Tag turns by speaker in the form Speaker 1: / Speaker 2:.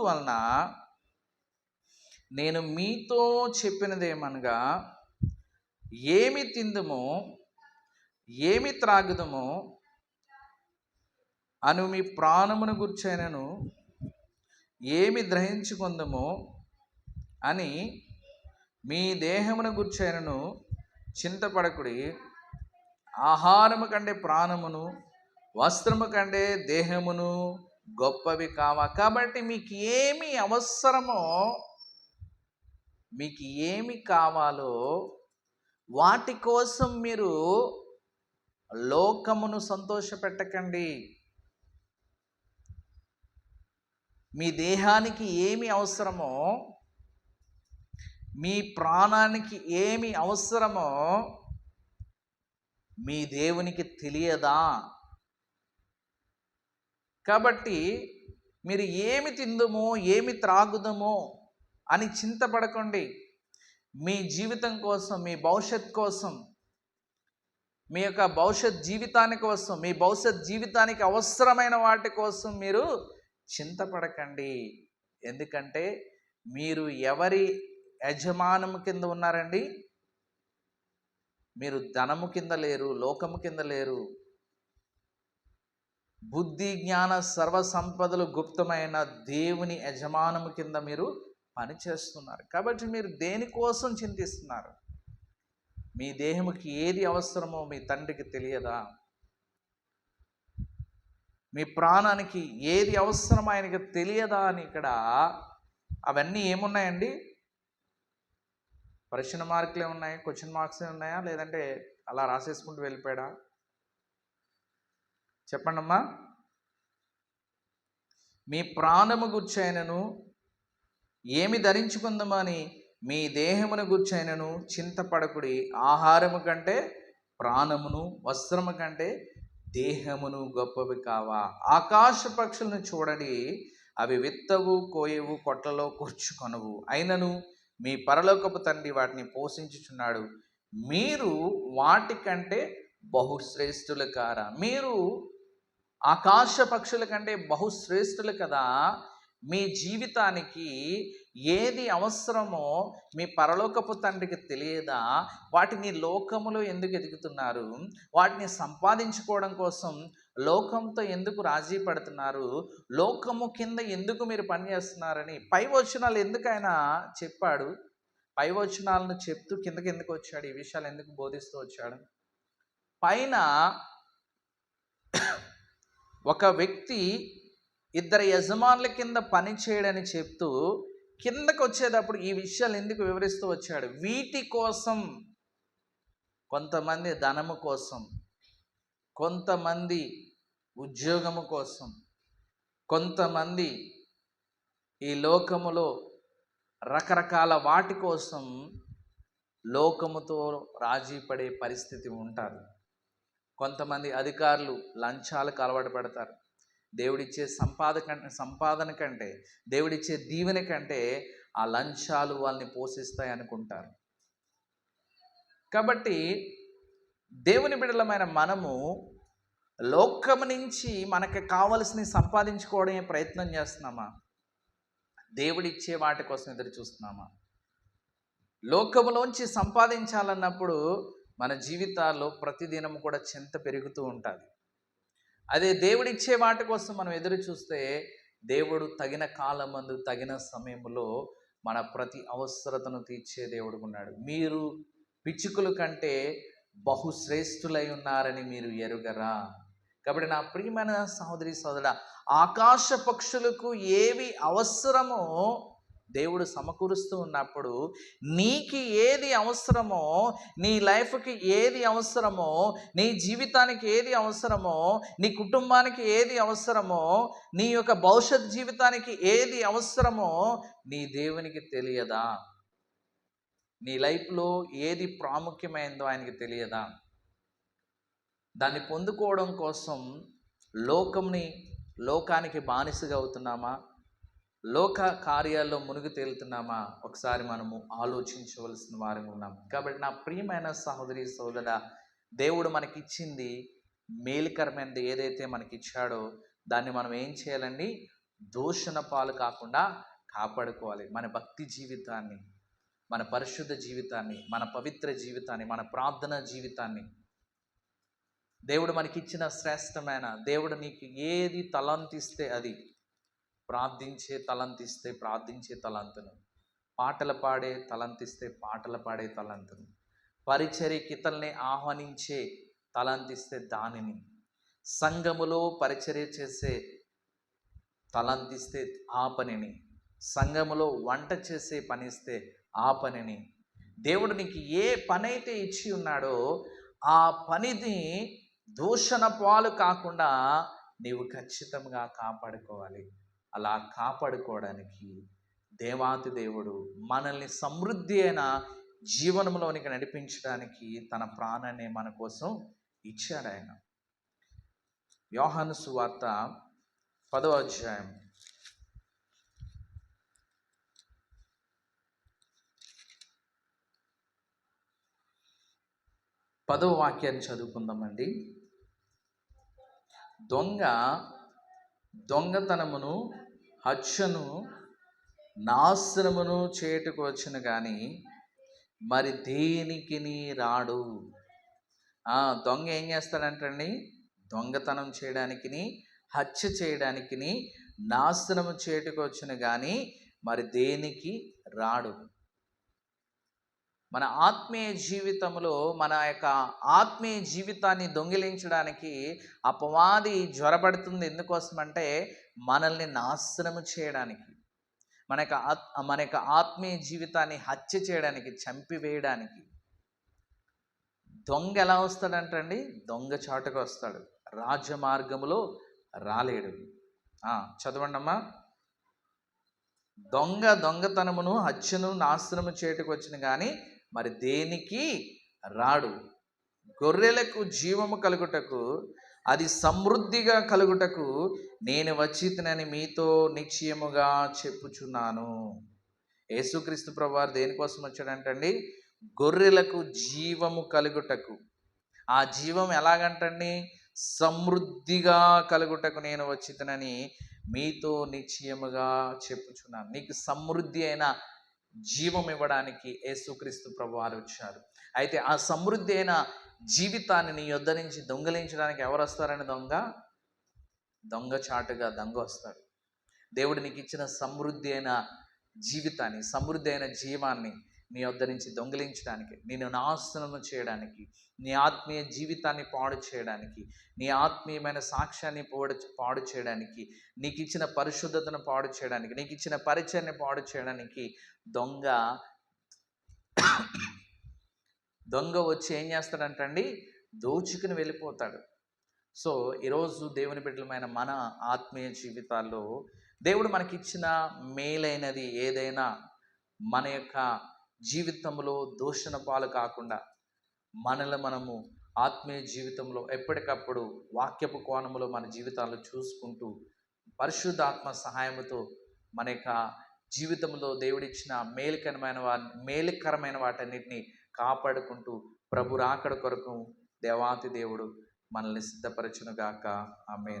Speaker 1: అందువలన నేను మీతో చెప్పినదేమనగా ఏమి తిందుమో ఏమి త్రాగుదమో అను మీ ప్రాణమును గుర్చైనను ఏమి గ్రహించుకుందమో అని మీ దేహమును గుర్చైనను చింతపడకుడి ఆహారము కంటే ప్రాణమును వస్త్రము కంటే దేహమును గొప్పవి కావా? కాబట్టి మీకు ఏమి అవసరమో మీకు ఏమి కావాలో వాటి కోసం మీరు లోకమును సంతోషపెట్టకండి. మీ దేహానికి ఏమి అవసరమో మీ ప్రాణానికి ఏమి అవసరమో మీ దేవునికి తెలియదా? కాబట్టి మీరు ఏమి తిందుమో ఏమి త్రాగుదమో అని చింతపడకండి. మీ జీవితం కోసం మీ భవిష్యత్ కోసం మీ యొక్క భవిష్యత్ జీవితాని కోసం మీ భవిష్యత్ జీవితానికి అవసరమైన వాటి కోసం మీరు చింతపడకండి. ఎందుకంటే మీరు ఎవరి యజమానము కింద ఉన్నారండి? మీరు ధనము కింద లేరు లోకము కింద లేరు. బుద్ధి జ్ఞాన సర్వ సంపదలు గుప్తమైన దేవుని యజమానము కింద మీరు పనిచేస్తున్నారు కాబట్టి మీరు దేనికోసం చింతిస్తున్నారు? మీ దేహముకి ఏది అవసరమో మీ తండ్రికి తెలియదా? మీ ప్రాణానికి ఏది అవసరమో ఆయనకి తెలియదా అని ఇక్కడ అవన్నీ ఏమున్నాయండి? ప్రశ్న మార్కులే ఉన్నాయి క్వశ్చన్ మార్క్సే ఉన్నాయా? లేదంటే అలా రాసేసుకుంటూ వెళ్ళిపోయాడా? చెప్పండమ్మా. మీ ప్రాణము గుర్చైనను ఏమి ధరించుకుందామని మీ దేహమును గుర్చైనను చింతపడకుడి ఆహారము కంటే ప్రాణమును వస్త్రము కంటే దేహమును గొప్పవి కావా. ఆకాశ పక్షులను చూడండి అవి విత్తవు కోయవు కొట్లలో కూర్చుకొనవు. అయినను మీ పరలోకపు తండ్రి వాటిని పోషించుచున్నాడు. మీరు వాటికంటే బహుశ్రేష్ఠులు కారా. మీరు ఆకాశ పక్షుల కంటే బహుశ్రేష్ఠులు కదా. మీ జీవితానికి ఏది అవసరమో మీ పరలోకపు తండ్రికి తెలియదా? వాటిని లోకములో ఎందుకు ఎదుగుతున్నారు? వాటిని సంపాదించుకోవడం కోసం లోకంతో ఎందుకు రాజీ పడుతున్నారు? లోకము కింద ఎందుకు మీరు పనిచేస్తున్నారని పై వచనాలు ఎందుకైనా చెప్పాడు? పై వచనాలను చెప్తూ కిందకి ఎందుకు వచ్చాడు? ఈ విషయాలు ఎందుకు బోధిస్తూ వచ్చాడు? పైన ఒక వ్యక్తి ఇద్దరు యజమానుల కింద పని చేయడని చెప్తూ కిందకు వచ్చేటప్పుడు ఈ విషయాలు ఎందుకు వివరిస్తూ వచ్చాడు? వీటి కోసం. కొంతమంది ధనము కోసం. కొంతమంది ఉద్యోగము కోసం. కొంతమంది ఈ లోకములో రకరకాల వాటి కోసం లోకముతో రాజీ పడే పరిస్థితి ఉంటుంది కొంతమంది అధికారులు లంచాలకు అలవాటు పడతారు. దేవుడిచ్చే సంపాద సంపాదన కంటే దేవుడిచ్చే దీవెన కంటే ఆ లంచాలు వాళ్ళని పోషిస్తాయి అనుకుంటారు. కాబట్టి దేవుని బిడలమైన మనము లోకము నుంచి మనకు కావలసినవి సంపాదించుకోవడమే ప్రయత్నం చేస్తున్నామా? దేవుడిచ్చే వాటి కోసం ఎదురు చూస్తున్నామా? లోకములోంచి సంపాదించాలన్నప్పుడు మన జీవితాల్లో ప్రతిదినం కూడా చింత పెరుగుతూ ఉంటుంది. అదే దేవుడిచ్చే వాటి కోసం మనం ఎదురు చూస్తే దేవుడు తగిన కాలమందు తగిన సమయంలో మన ప్రతి అవసరతను తీర్చే దేవుడు ఉన్నాడు మీరు పిచ్చుకల కంటే బహుశ్రేష్ఠులై ఉన్నారని మీరు ఎరుగరా? కాబట్టి నా ప్రియమైన సహోదరి సోదర ఆకాశ పక్షులకు ఏవి అవసరమో దేవుడు సమకూరుస్తూ ఉన్నప్పుడు నీకు ఏది అవసరమో నీ లైఫ్కి ఏది అవసరమో నీ జీవితానికి ఏది అవసరమో నీ కుటుంబానికి ఏది అవసరమో నీ యొక్క భవిష్యత్ జీవితానికి ఏది అవసరమో నీ దేవునికి తెలియదా? నీ లైఫ్లో ఏది ప్రాముఖ్యమైందో ఆయనకి తెలియదా? దాన్ని పొందుకోవడం కోసం లోకంని లోకానికి బానిసగా అవుతున్నామా? లోక కార్యాల్లో మునిగి తేలుతున్నామా? ఒకసారి మనము ఆలోచించవలసిన వారం ఉన్నాం. కాబట్టి నా ప్రియమైన సహోదరి సోదర దేవుడు మనకిచ్చింది మేలుకరమైనది ఏదైతే మనకి ఇచ్చాడో దాన్ని మనం ఏం చేయాలండి? దూషణ పాలు కాకుండా కాపాడుకోవాలి. మన భక్తి జీవితాన్ని మన పరిశుద్ధ జీవితాన్ని మన పవిత్ర జీవితాన్ని మన ప్రార్థన జీవితాన్ని. దేవుడు మనకిచ్చిన శ్రేష్టమైన దేవుడు నీకు ఏది తలంతిస్తే అది. ప్రార్థించే తలంతిస్తే ప్రార్థించే తలంతును. పాటలు పాడే తలంతిస్తే పాటలు పాడే తలంతును. పరిచర్యకి కితల్ని ఆహ్వానించే తలంతిస్తే దానిని. సంఘములో పరిచర్య చేసే తలంతిస్తే ఆ పనిని సంఘములో వంట చేసే పనిస్తే ఆ పనిని దేవుడు నీకు ఏ పనైతే ఇచ్చి ఉన్నాడో ఆ పనిని దూషణ పాలు కాకుండా నీవు ఖచ్చితంగా కాపాడుకోవాలి. అలా కాపాడుకోవడానికి దేవాతి దేవుడు మనల్ని సమృద్ధి అయిన జీవనంలోనికి నడిపించడానికి తన ప్రాణాన్ని మన కోసం ఇచ్చాడు ఆయన యోహాను సువార్త పదవ అధ్యాయం. పదవ వాక్యాన్ని చదువుకుందామండి. దొంగ దొంగతనమును హత్యను నాశనమును చేటుకు వచ్చిన కానీ మరి దేనికి రాడు? ఆ, దొంగ ఏం చేస్తాడంటండి? దొంగతనం చేయడానికి హత్య చేయడానికిని నాశనము చేటుకు వచ్చిన కానీ మరి దేనికి రాడు? మన ఆత్మీయ జీవితంలో మన యొక్క ఆత్మీయ జీవితాన్ని దొంగిలించడానికి అపవాది జ్వరపడుతుంది ఎందుకోసమంటే మనల్ని నాశనము చేయడానికి. మన యొక్క ఆత్ మన యొక్క ఆత్మీయ జీవితాన్ని హత్య చేయడానికి చంపివేయడానికి. దొంగ ఎలా వస్తాడంటండి? దొంగ చాటుగా వస్తాడు. రాజమార్గములో రాలేడు. చదవండి అమ్మా దొంగ దొంగతనమును హత్యను నాశనము చేటుకు వచ్చిన కానీ మరి దేనికి? రాడు. గొర్రెలకు జీవము కలుగుటకు అది సమృద్ధిగా కలుగుటకు నేను వచ్చితనని మీతో నిశ్చయముగా చెప్పుచున్నాను. యేసుక్రీస్తు ప్రభువారు దేనికోసం వచ్చాడంటండి? గొర్రెలకు జీవము కలుగుటకు. ఆ జీవం ఎలాగంటండి? సమృద్ధిగా కలుగుటకు నేను వచ్చితనని మీతో నిశ్చయముగా చెప్పుచున్నాను. నీకు సమృద్ధి అయిన జీవం ఇవ్వడానికి యేసుక్రీస్తు ప్రభువారు వచ్చారు. అయితే ఆ సమృద్ధి అయిన జీవితాన్ని నీ యొద్ద నుంచి దొంగలించడానికి ఎవరు వస్తారని దొంగ? దొంగ చాటుగా దొంగ వస్తాడు. దేవుడు నీకు ఇచ్చిన సమృద్ధి అయిన జీవితాన్ని సమృద్ధి అయిన జీవాన్ని నీ వద్ద నుంచి దొంగిలించడానికి నేను నాశనము చేయడానికి నీ ఆత్మీయ జీవితాన్ని పాడు చేయడానికి నీ ఆత్మీయమైన సాక్ష్యాన్ని పాడు పాడు చేయడానికి నీకు ఇచ్చిన పరిశుద్ధతను పాడు చేయడానికి నీకు ఇచ్చిన పరిచయాన్ని పాడు చేయడానికి దొంగ దొంగ వచ్చి ఏం చేస్తాడంటండి? దోచుకుని వెళ్ళిపోతాడు. సో ఈరోజు దేవుని బిడ్డలమైన మన ఆత్మీయ జీవితాల్లో దేవుడు మనకిచ్చిన మేలైనది ఏదైనా మన యొక్క జీవితంలో దూషణ పాలు కాకుండా మనల్ని మనము ఆత్మీయ జీవితంలో ఎప్పటికప్పుడు వాక్యపు కోణంలో మన జీవితాలు చూసుకుంటూ పరిశుద్ధాత్మ సహాయముతో మన యొక్క జీవితంలో దేవుడిచ్చిన మేలుకరమైన వా మేలుకరమైన వాటన్నిటిని కాపాడుకుంటూ ప్రభు రాకడ కొరకు దేవాతి దేవుడు మనల్ని సిద్ధపరచునుగాక. ఆమె